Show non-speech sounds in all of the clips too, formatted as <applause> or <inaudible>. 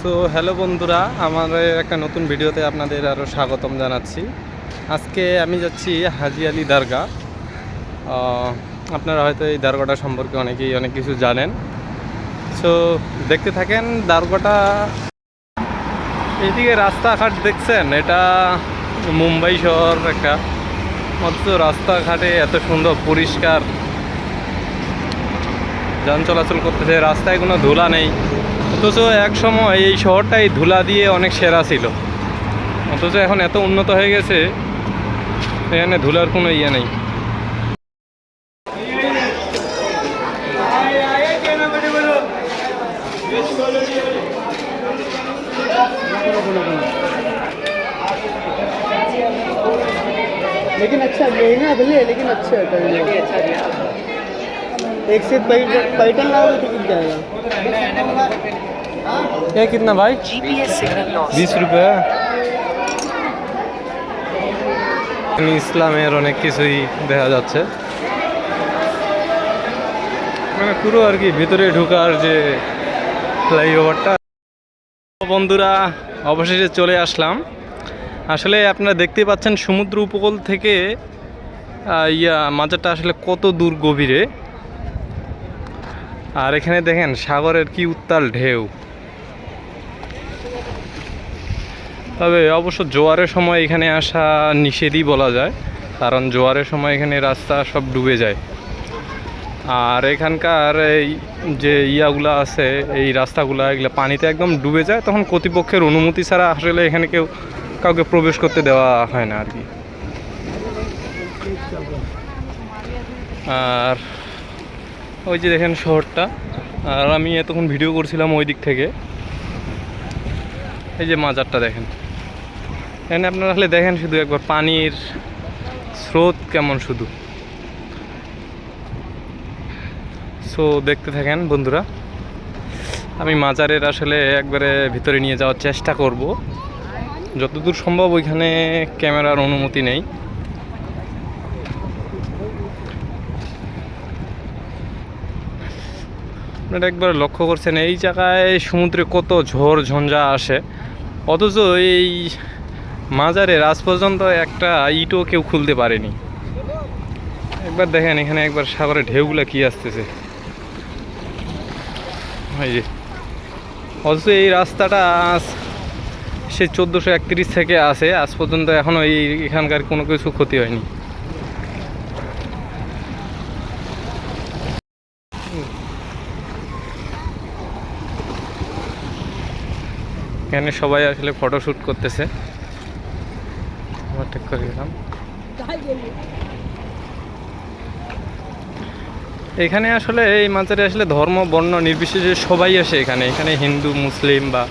So hello বন্ধুরা আমার একটা নতুন ভিডিওতে আপনাদের আরও স্বাগতম জানাচ্ছি। আজকে আমি যাচ্ছি হাজি আলী দরগা আপনারা হয়তো এই দরগাটা সম্পর্কে অনেকেই অনেক কিছু জানেন। সো দেখতে থাকেন দরগাটা এইদিকে রাস্তাঘাট দেখছেন, এটা মুম্বাই শহর একটা। অথচ রাস্তাঘাটে এত সুন্দর, পরিষ্কার। যান চলাচল করতেছে, রাস্তায় কোনো ধুলা নেই। অথচ এক সময় এই শহরটাই ধুলা দিয়ে অনেক সেরা ছিল অথচ এখন এত উন্নত হয়ে গেছে এখানে ধুলার কোনো ইয়ে নেই लेकिन अच्छा महंगा भले लेकिन अच्छा है क्वालिटी अच्छा एक से पैटर्न लाओगे तो कितना जाएगा ये कितना भाई GPS signal lost. বিশ রুপিয়া এখানে ইসলামের অনেক কিছুই দেখা যাচ্ছে মানে পুরো আর কি ভিতরে ঢোকার যে ফ্লাইওভারটা বন্ধুরা অবশেষে চলে আসলাম আসলে আপনারা দেখতেই পাচ্ছেন সমুদ্র উপকূল থেকে আহ, ইয়া মাজারটা আসলে কত দূর গভীরে আর এখানে দেখেন সাগরের কি উত্তাল ঢেউ। তবে অবশ্য জোয়ারের সময় এখানে আসা নিষেধই বলা যায়, কারণ জোয়ারের সময় এখানে রাস্তা সব ডুবে যায়। আর এখানকার এই যে ইয়াগুলো আছে, এই রাস্তাগুলো, এগুলো পানিতে একদম ডুবে যায়, তখন কর্তৃপক্ষের অনুমতি ছাড়া আসলে এখানে কেউ কাউকে প্রবেশ করতে দেওয়া হয় না আর কি। আর ওই যে দেখেন শহরটা। আর আমি এতক্ষণ ভিডিও করছিলাম ওই দিক থেকে। এই যে মাজারটা দেখেন। এখানে আপনারা আসলে দেখেন শুধু একবার পানির স্রোত কেমন শুধু। সো দেখতে থাকেন বন্ধুরা। আমি মাজারের আসলে একবারে ভিতরে নিয়ে যাওয়ার চেষ্টা করব। যতদূর সম্ভব ওইখানে ক্যামেরার অনুমতি নেই। আপনারা একবার লক্ষ্য করছেন, এই জায়গায় সমুদ্রে কত ঝড় ঝঞ্ঝা আসে। অথচ এই মাজারের আজ পর্যন্ত একটা ইটও কেউ খুলতে পারেনি। একবার দেখেন, এখানে একবার সাগরের ঢেউগুলা কি আসতেছে। অথচ এই রাস্তাটা আজ সে চোদ্দোশো একত্রিশ থেকে আসে, আজ পর্যন্ত এখনও এই এখানকার কোনো কিছু ক্ষতি হয়নি। এখানে সবাই আসলে ফটোশ্যুট করতেছে। ওভারটেক করে এখানে আসলে এই মাজারে আসলে ধর্ম, বর্ণ নির্বিশেষে সবাই আসে এখানে। এখানে হিন্দু, মুসলিম বা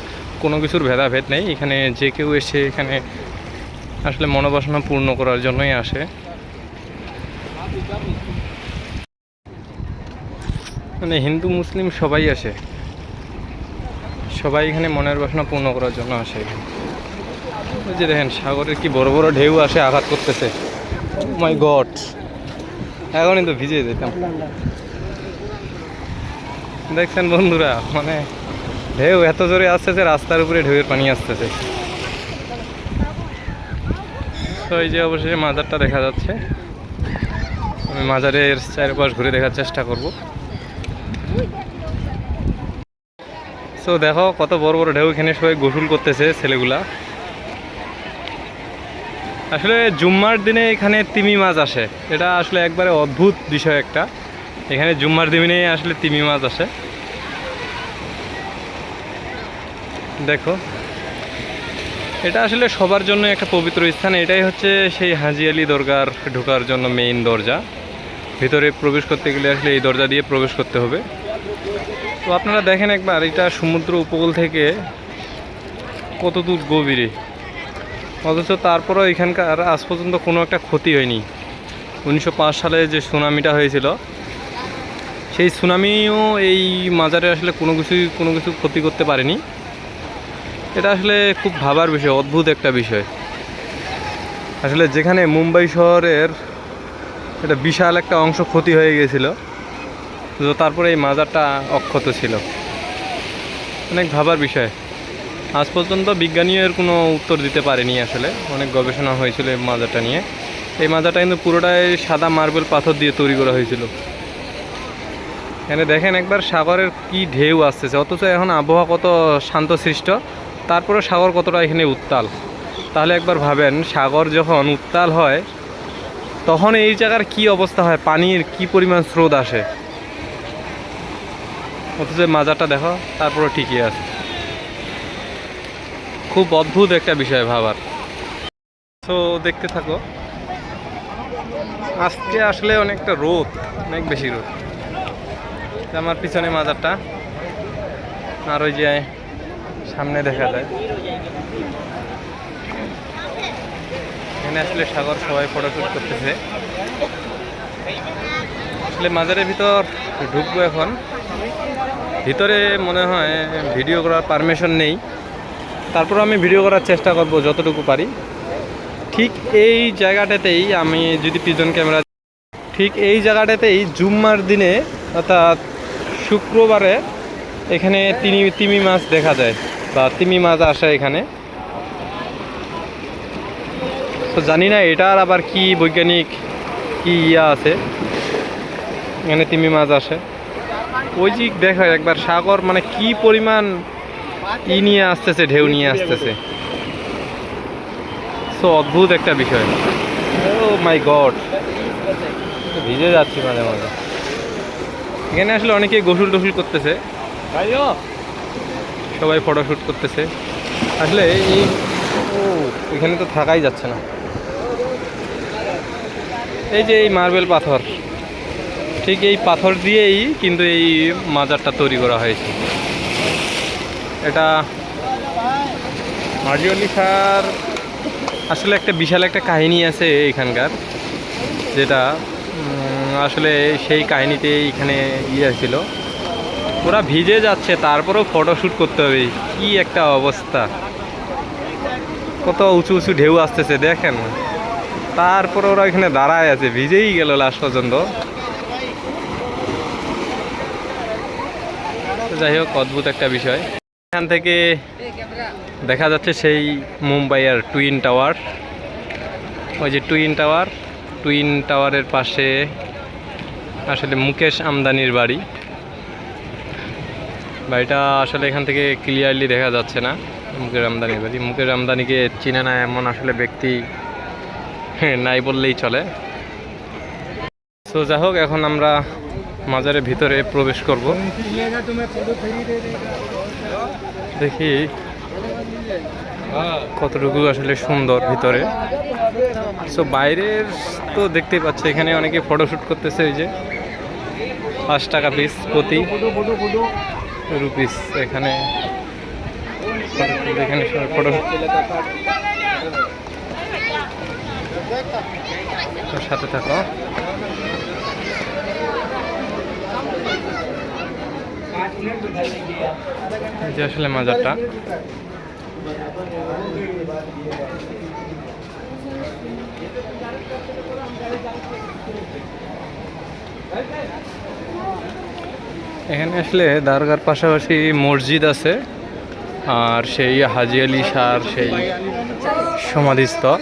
কোনো কিছুর ভেদাভেদ নেই। এখানে যে কেউ এসে এখানে আসলে মনোবাসনা পূর্ণ করার জন্যই আসে। মানে হিন্দু, মুসলিম সবাই আসে। সবাই এখানে মনের বাসনা পূর্ণ করার জন্য আসে এখানে। ওই যে দেখেন, সাগরের কি বড় বড় ঢেউ আসে, আঘাত করতেছে। মাই গড এখনই তো ভিজে যেতাম। দেখছেন বন্ধুরা মানে ঢেউ এত জোরে আসতেছে, রাস্তার উপরে ঢেউয়ের পানি আসতেছে। তো এই যে অবশেষে মাজারটা দেখা যাচ্ছে। আমি মাজারের চারপাশ ঘুরে দেখার চেষ্টা করব। সো দেখো কত বড় বড় ঢেউ এখানে সবাই গোসল করতেছে ছেলেগুলা। আসলে জুম্মার দিনে এখানে তিমি মাছ আসে। এটা আসলে একবারে অদ্ভুত বিষয় একটা। এখানে জুম্মার দিনে আসলে তিমি মাছ আসে। দেখো। এটা আসলে সবার জন্য একটা পবিত্র স্থান। এটাই হচ্ছে সেই হাজি আলী দরগার ঢোকার জন্য মেইন দরজা। ভিতরে প্রবেশ করতে গেলে আসলে এই দরজা দিয়ে প্রবেশ করতে হবে। তো আপনারা দেখেন একবার, এটা সমুদ্র উপকূল থেকে কত দূর গভীরে। অথচ তারপরেও এখানকার আজ পর্যন্ত কোনো একটা ক্ষতি হয়নি। উনিশশো পাঁচ সালে যে সুনামিটা হয়েছিল, সেই সুনামিও এই মাজারে আসলে কোনো কিছুই, কোনো কিছু ক্ষতি করতে পারেনি। এটা আসলে খুব ভাবার বিষয়, অদ্ভুত একটা বিষয়। আসলে যেখানে মুম্বাই শহরের এটা বিশাল একটা অংশ ক্ষতি হয়ে গেছিল তো তারপরে এই মাজারটা অক্ষত ছিল। অনেক ভাবার বিষয়। আজ পর্যন্ত বিজ্ঞানীও এর কোনো উত্তর দিতে পারেনি আসলে। অনেক গবেষণা হয়েছিল এই মাজারটা নিয়ে। এই মাজারটা কিন্তু পুরোটাই সাদা মার্বেল পাথর দিয়ে তৈরি করা হয়েছিল। এখানে দেখেন একবার সাগরের কি ঢেউ আসতেছে। অথচ এখন আবহাওয়া কত শান্তশিষ্ট। তারপরে সাগর কতটা এখানে উত্তাল। তাহলে একবার ভাবেন, সাগর যখন উত্তাল হয়, তখন এই জায়গার কি অবস্থা হয়? পানির কি পরিমাণ স্রোত আসে? অথচ মাজারটা দেখো তারপরে ঠিকই আছে। খুব অদ্ভুত একটা বিষয় ভাবার। তো দেখতে থাকো। আজকে আসলে অনেকটা রোদ, অনেক বেশি রোদ। আমার পিছনে মাজারটা, আর ওই যে সামনে দেখা যায়। এখানে আসলে সাগর সবাই ফটোশুট করতেছে। আসলে মাজারের ভিতর ঢুকবো এখন। ভিতরে মনে হয় ভিডিও করার পারমিশন নেই। তারপর আমি ভিডিও করার চেষ্টা করব যতটুকু পারি। ঠিক এই জায়গাটাতেই আমি যদি পিজন ক্যামেরা ঠিক এই জায়গাটাতেই জুম্মার দিনে অর্থাৎ শুক্রবারে এখানে তিমি তিমি মাছ দেখা যায় বা তিমি মাছ আসে এখানে। তো জানি না এটার আবার কি বৈজ্ঞানিক কি ইয়া আছে? এখানে তিমি মাছ আসে। ওই যে দেখো একবার সাগর মানে কি পরিমাণ ই নিয়ে আসতেছে ঢেউ নিয়ে আসতেছে। সো অদ্ভুত একটা বিষয়। ও মাই গড ভিজে যাচ্ছি মাঝে মাঝে। এখানে আসলে অনেকে গোসল টোসল করতেছে। সবাই ফটোশ্যুট করতেছে। আসলে এই ও এখানে তো থাকাই যাচ্ছে না। এই যে এই মার্বেল পাথর। ঠিক এই পাথর দিয়েই কিন্তু এই মাজারটা তৈরি করা হয়েছে। এটা মার্জিওলি স্যার আসলে একটা বিশাল একটা কাহিনী আছে এখানকার, যেটা আসলে সেই কাহিনীতে এখানে ইয়ে ছিল। ওরা ভিজে যাচ্ছে, তারপরেও ফটোশ্যুট করতে হবে, কি একটা অবস্থা। কত উঁচু উঁচু ঢেউ আসতেছে, দেখেন। তারপরে ওরা এখানে দাঁড়ায় আছে, ভিজেই গেল লাস্ট পর্যন্ত। যাই হোক, অদ্ভুত একটা বিষয়। এখান থেকে দেখা যাচ্ছে সেই মুম্বাইয়ের টুইন টাওয়ার। ওই যে টুইন টাওয়ার, টুইন টাওয়ারের পাশে আসলে মুকেশ আমদানির বাড়ি। বাড়িটা আসলে এখান থেকে ক্লিয়ারলি দেখা যাচ্ছে না, মুকেশ আমদানির বাড়ি। মুকেশ আমদানিকে চিনে না এমন আসলে ব্যক্তি <laughs> নাই বললেই চলে। সো যাই হোক, এখন আমরা মাজারের ভিতরে প্রবেশ করব। দেখি কতটুকু আসলে সুন্দর ভিতরে। সো বাইরের তো দেখতেই পাচ্ছে, এখানে অনেকে ফটোশ্যুট করতেছে এই যে, পাঁচ টাকা পিস প্রতি রুপিস এখানে। এখানে ফটো সাথে থাকো। যে আসলে মাজারটা। এখানে আসলে দরগার পাশাপাশি মসজিদ আছে, আর সেই হাজি আলি শাহর সেই সমাধিস্থল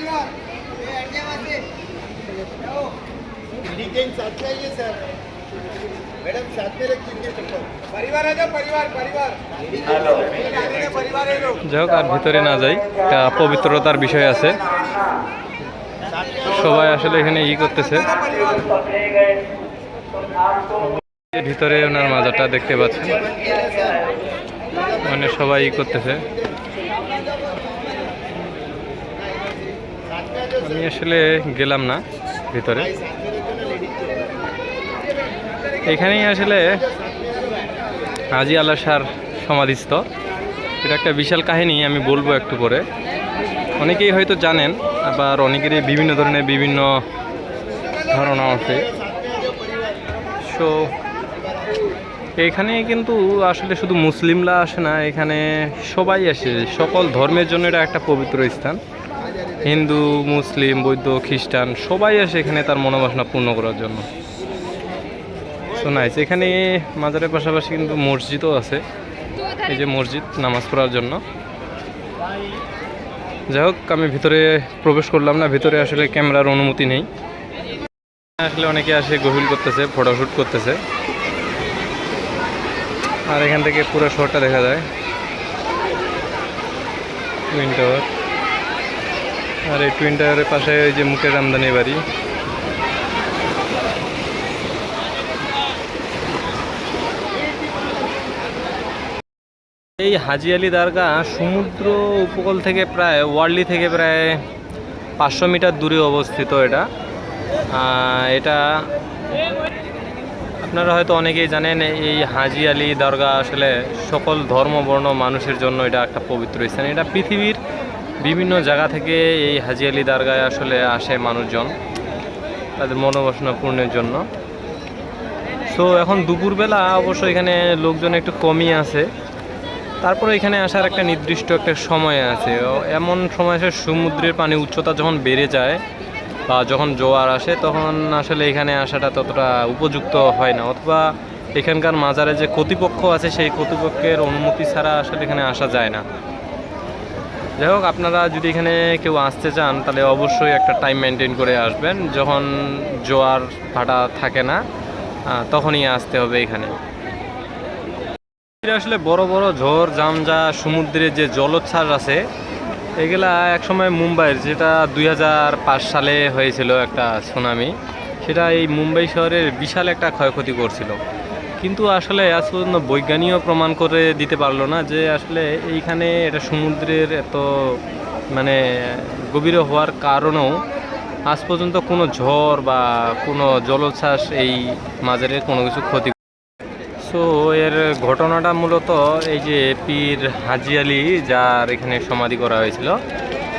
যাই হোক আর ভিতরে না যাই পবিত্রতার বিষয় আছে। সবাই আসলে এখানে ই করতেছে। ভিতরে ওনার মাজারটা দেখতে পাচ্ছেন। মানে সবাই ই করতেছে। আমি আসলে গেলাম না ভিতরে। এখানেই আসলে হাজি আল্লাহ শাহর সমাধিস্থ। এটা একটা বিশাল কাহিনী, আমি বলব একটু পরে। অনেকেই হয়তো জানেন, আবার অনেকেরই বিভিন্ন ধরনের বিভিন্ন ধারণা আছে। সো এখানে কিন্তু আসলে শুধু মুসলিমরা আসে না, এখানে সবাই আসে। সকল ধর্মের জন্য এটা একটা পবিত্র স্থান। হিন্দু, মুসলিম, বৌদ্ধ, খ্রিস্টান, সবাই আসে এখানে তার মনোবাসনা পূর্ণ করার জন্য। সো নাইস এখানে মাজারের পাশাপাশি কিন্তু মসজিদও আছে। এই যে মসজিদ, নামাজ পড়ার জন্য। যাই হোক, আমি ভিতরে প্রবেশ করলাম না। ভিতরে আসলে ক্যামেরার অনুমতি নেই। আসলে অনেকে আসে গভীর করতেছে ফটোশ্যুট করতেছে। আর এখান থেকে পুরো শহরটা দেখা যায়। টুইন টাওয়ার আর এই টুইন টাওয়ারের পাশে ওই যে মুকেশ আমদানি বাড়ি। এই হাজি আলি দরগা সমুদ্র উপকূল থেকে প্রায়, ওয়ার্লি থেকে প্রায় পাঁচশো মিটার দূরে অবস্থিত এটা। এটা আপনারা হয়তো অনেকেই জানেন, এই হাজি আলি দরগা আসলে সকল ধর্ম বর্ণ মানুষের জন্য এটা একটা পবিত্র স্থান। এটা পৃথিবীর বিভিন্ন জায়গা থেকে এই হাজি আলি দরগায় আসলে আসে মানুষজন তাদের মনোবাসনা পূর্ণের জন্য। সো এখন দুপুরবেলা অবশ্য এখানে লোকজন একটু কমই আছে। তারপরে এখানে আসার একটা নির্দিষ্ট একটা সময় আছে। এমন সময় আসে সমুদ্রের পানি উচ্চতা যখন বেড়ে যায় বা যখন জোয়ার আসে, তখন আসলে এখানে আসাটা ততটা উপযুক্ত হয় না। অথবা এখানকার মাজারে যে কর্তৃপক্ষ আছে, সেই কর্তৃপক্ষের অনুমতি ছাড়া আসলে এখানে আসা যায় না। যাই হোক, আপনারা যদি এখানে কেউ আসতে চান, তাহলে অবশ্যই একটা টাইম মেনটেন করে আসবেন। যখন জোয়ার ভাটা থাকে না তখনই আসতে হবে এখানে। আসলে বড় বড় ঝড়, জামজা সমুদ্রে যে জলোচ্ছ্বাস আছে, এগুলা একসময় মুম্বাইয়ের, যেটা দুই হাজার পাঁচ সালে হয়েছিল একটা সুনামি সেটা এই মুম্বাই শহরের বিশাল একটা ক্ষয়ক্ষতি করছিল। কিন্তু আসলে আজ পর্যন্ত বৈজ্ঞানিকও প্রমাণ করে দিতে পারল না যে আসলে এইখানে এটা সমুদ্রের এত মানে গভীর হওয়ার কারণেও আজ পর্যন্ত কোনো ঝড় বা কোনো জলোচ্ছ্বাস এই মাজারের কোনো কিছু ক্ষতি সো এর ঘটনাটা মূলত এই যে পীর হাজি আলী যার এখানে সমাধি করা হয়েছিল,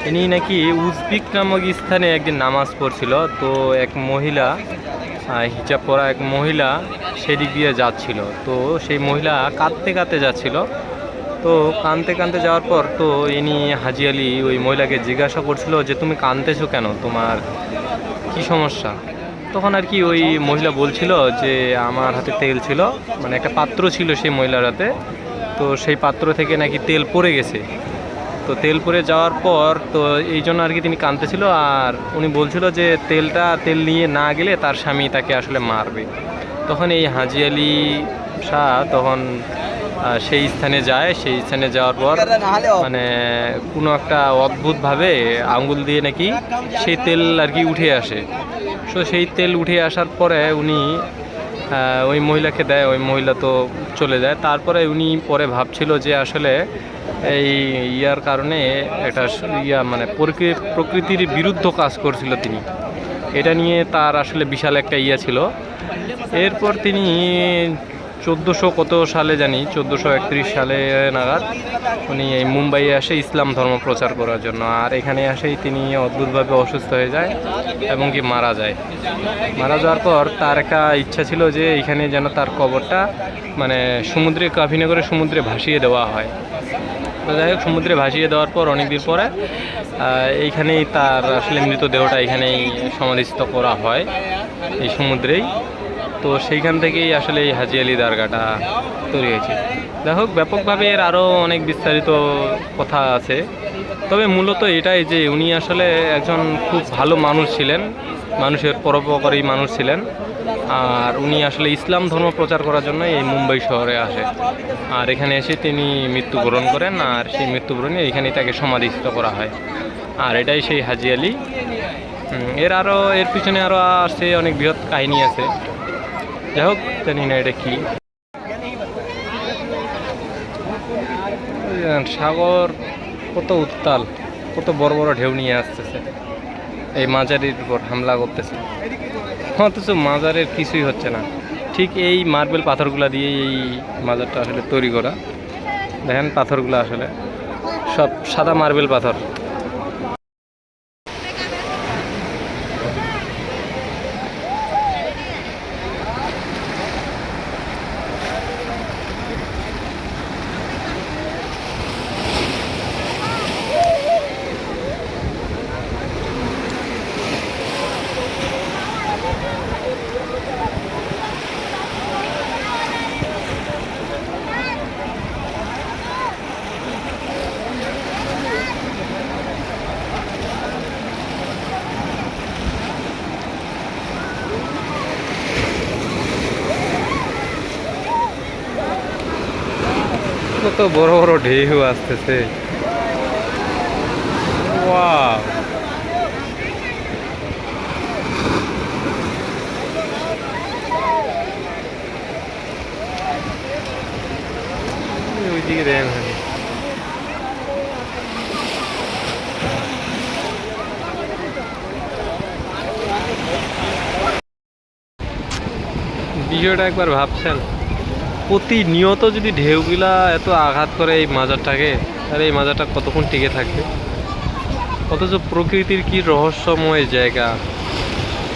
ইনি নাকি উজবিক নামক স্থানে একদিন নামাজ পড়ছিল। তো এক মহিলা হিজাব পরা এক মহিলা সেদিক দিয়ে যাচ্ছিল। তো সেই মহিলা কাঁদতে কাঁদতে যাচ্ছিল। তো কাঁদতে কাঁদতে যাওয়ার পর তো ইনি হাজি আলী ওই মহিলাকে জিজ্ঞাসা করছিল যে, তুমি কাঁদতেছো কেন? তোমার কি সমস্যা? তখন আর কি ওই মহিলা বলছিল যে আমার হাতে তেল ছিল মানে একটা পাত্র ছিল সেই মহিলার হাতে। তো সেই পাত্র থেকে নাকি তেল পড়ে গেছে। তো তেল পড়ে যাওয়ার পর তো এই জন্য আর কি তিনি কাঁদতেছিল আর উনি বলছিল যে তেলটা তেল নিয়ে না গেলে তার স্বামী তাকে আসলে মারবে। তখন এই হাজি আলী শাহ তখন সেই স্থানে যায়। সেই স্থানে যাওয়ার পর মানে কোনো একটা অদ্ভুতভাবে আঙ্গুল দিয়ে নাকি সেই তেল আর কি উঠে আসে। সো সেই তেল উঠে আসার পরে উনি ওই মহিলাকে দেয়, ওই মহিলা তো চলে যায়। তারপরে উনি পরে ভাবছিল যে আসলে এই ইয়ার কারণে একটা ইয়া মানে প্রকৃ- প্রকৃতির বিরুদ্ধ কাজ করছিল তিনি। এটা নিয়ে তার আসলে বিশাল একটা ইয়া ছিল। এরপর তিনি চোদ্দোশো কত সালে জানি, চোদ্দোশো একত্রিশ সালে নাগাদ উনি এই মুম্বাইয়ে আসে ইসলাম ধর্ম প্রচার করার জন্য। আর এখানে আসেই তিনি অদ্ভুতভাবে অসুস্থ হয়ে যায় এবং কি মারা যায়। মারা যাওয়ার পর তার একটা ইচ্ছা ছিল যে এখানে যেন তার কবরটা মানে সমুদ্রে কাফিনে করে সমুদ্রে ভাসিয়ে দেওয়া হয়। তো যাই হোক, সমুদ্রে ভাসিয়ে দেওয়ার পর অনেকদিন পরে এইখানেই তার আসলে মৃতদেহটা এখানেই সমাধিস্থ করা হয়, এই সমুদ্রেই। তো সেইখান থেকেই আসলে এই হাজি আলি দরগাটা তৈরি হয়েছে। যাই হোক, ব্যাপকভাবে এর আরও অনেক বিস্তারিত কথা আছে। তবে মূলত এটাই যে উনি আসলে একজন খুব ভালো মানুষ ছিলেন, মানুষের পরোপকারী মানুষ ছিলেন। আর উনি আসলে ইসলাম ধর্ম প্রচার করার জন্য এই মুম্বাই শহরে আসে। আর এখানে এসে তিনি মৃত্যুবরণ করেন আর সেই মৃত্যুবরণে এখানেই তাকে সমাধিস্থ করা হয়। আর এটাই সেই হাজি আলী। এর আরও, এর পিছনে আরও আছে অনেক বৃহৎ কাহিনী আছে। যাই হোক জানি না এটা কি। সাগর কত উত্তাল, কত বড় বড় ঢেউ নিয়ে আসতেছে। এই মাজারির উপর হামলা করতেছে। অথচ মাজারের কিছুই হচ্ছে না। ঠিক এই মার্বেল পাথরগুলা দিয়ে এই মাজারটা আসলে তৈরি করা। দেখেন পাথরগুলো আসলে। সব সাদা মার্বেল পাথর। কত বড় বড় ঢেউ আসতেছে ওয়াও ওইদিকে দেখেন খালি। বিষয়টা একবার ভাবছেন প্রতিনিয়ত যদি ঢেউগুলা এত আঘাত করে এই মাজারটাকে, তাহলে এই মাজারটা কতক্ষণ টিকে থাকবে? অথচ প্রকৃতির কি রহস্যময় জায়গা।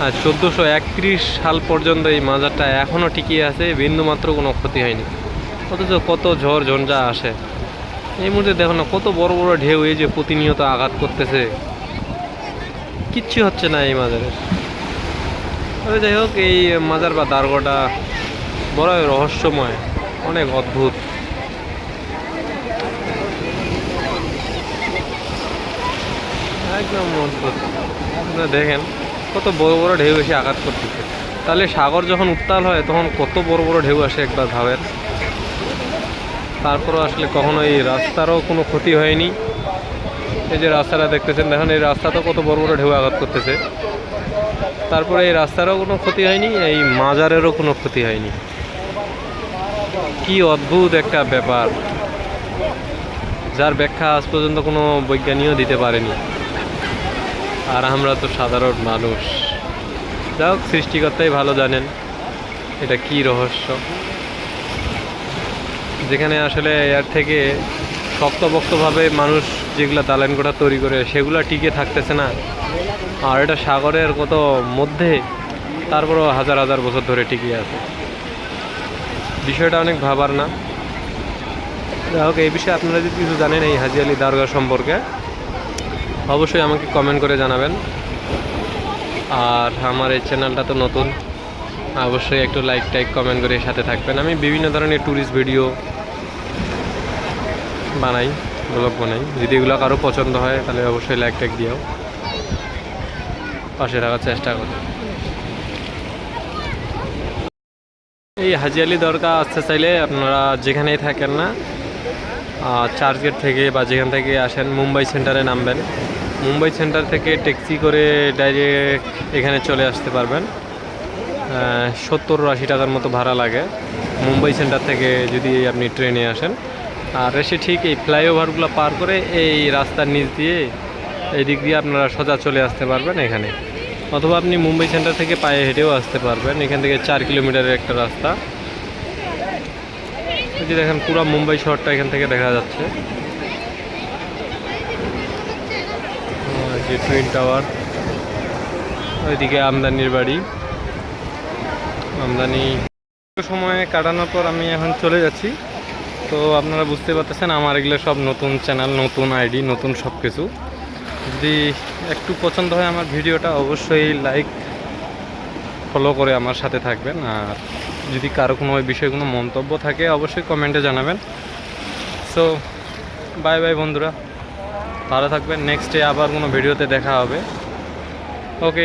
আর চোদ্দোশো একত্রিশ সাল পর্যন্ত এই মাজারটা এখনও টিকিয়ে আছে, বিন্দুমাত্র কোনো ক্ষতি হয়নি। অথচ কত ঝড় ঝঞ্ঝা আসে। এই মুহূর্তে দেখো না, কত বড় বড় ঢেউ এই যে প্রতিনিয়ত আঘাত করতেছে। কিচ্ছু হচ্ছে না এই মাজারের তবে যাই হোক, এই মাজার বা দার্গটা বড়ই রহস্যময়, অনেক অদ্ভুত। একদম অদ্ভুত। আপনারা দেখেন, কত বড় বড় ঢেউ এসে আঘাত করতেছে। তাহলে সাগর যখন উত্তাল হয়, তখন কত বড় বড় ঢেউ আসে একবার ভাবেন। তারপরও আসলে কখনো এই রাস্তারও কোনো ক্ষতি হয়নি। এই যে রাস্তাটা দেখতেছেন, দেখেন এই রাস্তাতে কত বড় বড় ঢেউ আঘাত করতেছে। তারপরে এই রাস্তারও কোনো ক্ষতি হয়নি, এই মাজারেরও কোনো ক্ষতি হয়নি। কি অদ্ভুত একটা ব্যাপার। যার ব্যাখ্যা আজ পর্যন্ত কোনো বৈজ্ঞানীয় দিতে পারেনি। আর আমরা তো সাধারণ মানুষ। যাই হোক, সৃষ্টিকর্তাই ভালো জানেন এটা কি রহস্য। যেখানে আসলে এর থেকে শক্তপোক্তভাবে মানুষ যেগুলো দালান কোঠা তৈরি করে, সেগুলো টিকে থাকতেছে না। আর এটা সাগরের কত মধ্যে, তারপরও হাজার হাজার বছর ধরে টিকে আছে। বিষয়টা অনেক ভাবার না। যাই হোক এই বিষয়ে আপনারা যদি কিছু জানেন এই হাজি আলী দারগা সম্পর্কে, অবশ্যই আমাকে কমেন্ট করে জানাবেন। আর আমার এই চ্যানেলটা তো নতুন, অবশ্যই একটু লাইক টাইক কমেন্ট করে সাথে থাকবেন। আমি বিভিন্ন ধরনের ট্যুরিস্ট ভিডিও বানাই ব্লগ বানাই। যদি এগুলো কারও পছন্দ হয়, তাহলে অবশ্যই লাইক টাইক দিও পাশে থাকার চেষ্টা করো। এই হাজি আলি দরগা আসতে চাইলে আপনারা যেখানেই থাকেন না চার্চ গেট থেকে বা যেখান থেকে আসেন, মুম্বাই সেন্টারে নামবেন। মুম্বাই সেন্টার থেকে ট্যাক্সি করে ডাইরেক্ট এখানে চলে আসতে পারবেন। সত্তর আশি টাকার মতো ভাড়া লাগে। মুম্বাই সেন্টার থেকে যদি আপনি ট্রেনে আসেন। আর এসে ঠিক এই ফ্লাইওভারগুলো পার করে এই রাস্তার নিচ দিয়ে এই দিক দিয়ে আপনারা সোজা চলে আসতে পারবেন এখানে। অথবা আপনি মুম্বাই সেন্টার থেকে পায়ে হেঁটেও আসতে পারবেন। এখান থেকে চার কিলোমিটারের একটা রাস্তা। এই যে দেখেন, পুরো মুম্বাই শহরটা এখান থেকে দেখা যাচ্ছে। যে টুইন টাওয়ার ওইদিকে আমদানির বাড়ি। আমদানি সময় কাটানোর পর আমি এখন চলে যাচ্ছি। তো আপনারা বুঝতে পারতেছেন, আমার এগুলো সব নতুন চ্যানেল নতুন আইডি নতুন সব কিছু যদি একটু পছন্দ হয় আমার ভিডিওটা, অবশ্যই লাইক ফলো করে আমার সাথে থাকবেন। আর যদি কারও কোনো ওই বিষয়ে কোনো মন্তব্য থাকে, অবশ্যই কমেন্টে জানাবেন। সো বাই বাই বন্ধুরা। ভালো থাকবেন। নেক্সট ডে আবার কোনো ভিডিওতে দেখা হবে। ওকে